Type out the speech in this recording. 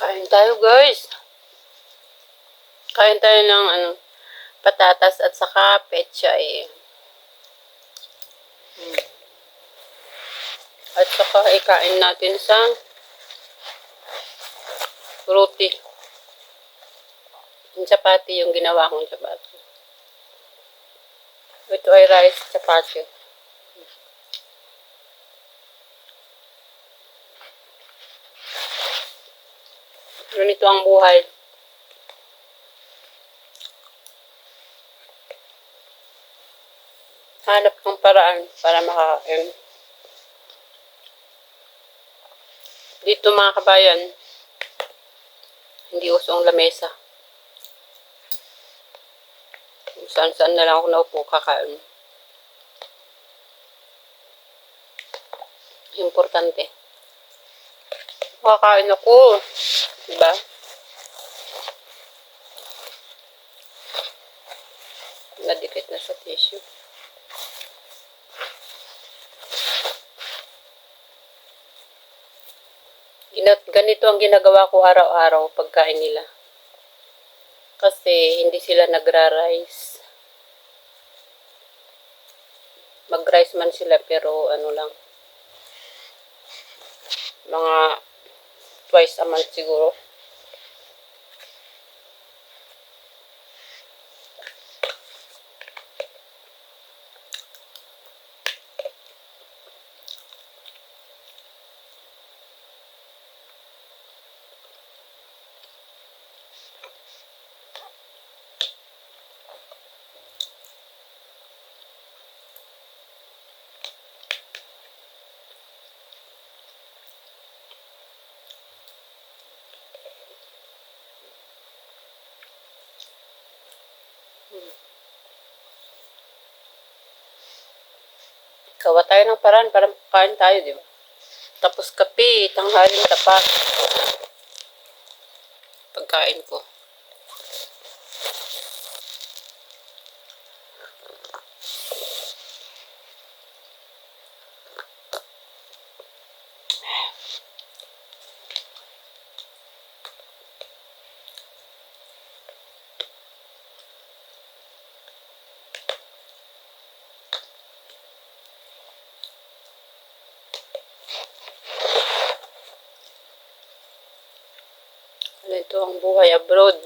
Kain tayo guys. Kain tayo ng ano, patatas at saka pechay. Hmm. At saka ikain natin sa roti. Yung chapati yung ginawa kong chapati. Ito ay rice chapati. Ganito ang buhay. Hanap ng paraan para makakain. Dito mga kabayan, hindi usong lamesa. Saan-saan na lang ako naupo kakain. Importante. Makakain ako. Diba? Nadikit na sa tissue. Ganito ang ginagawa ko araw-araw pagkain nila. Kasi hindi sila nagra-rice. Mag-rice man sila pero ano lang. Mga twice a month siguro. Gawa tayo ng paraan para kain tayo, di ba? Tapos kape, tanghaling tapat. Pagkain ko. Ito ang buhay abroad.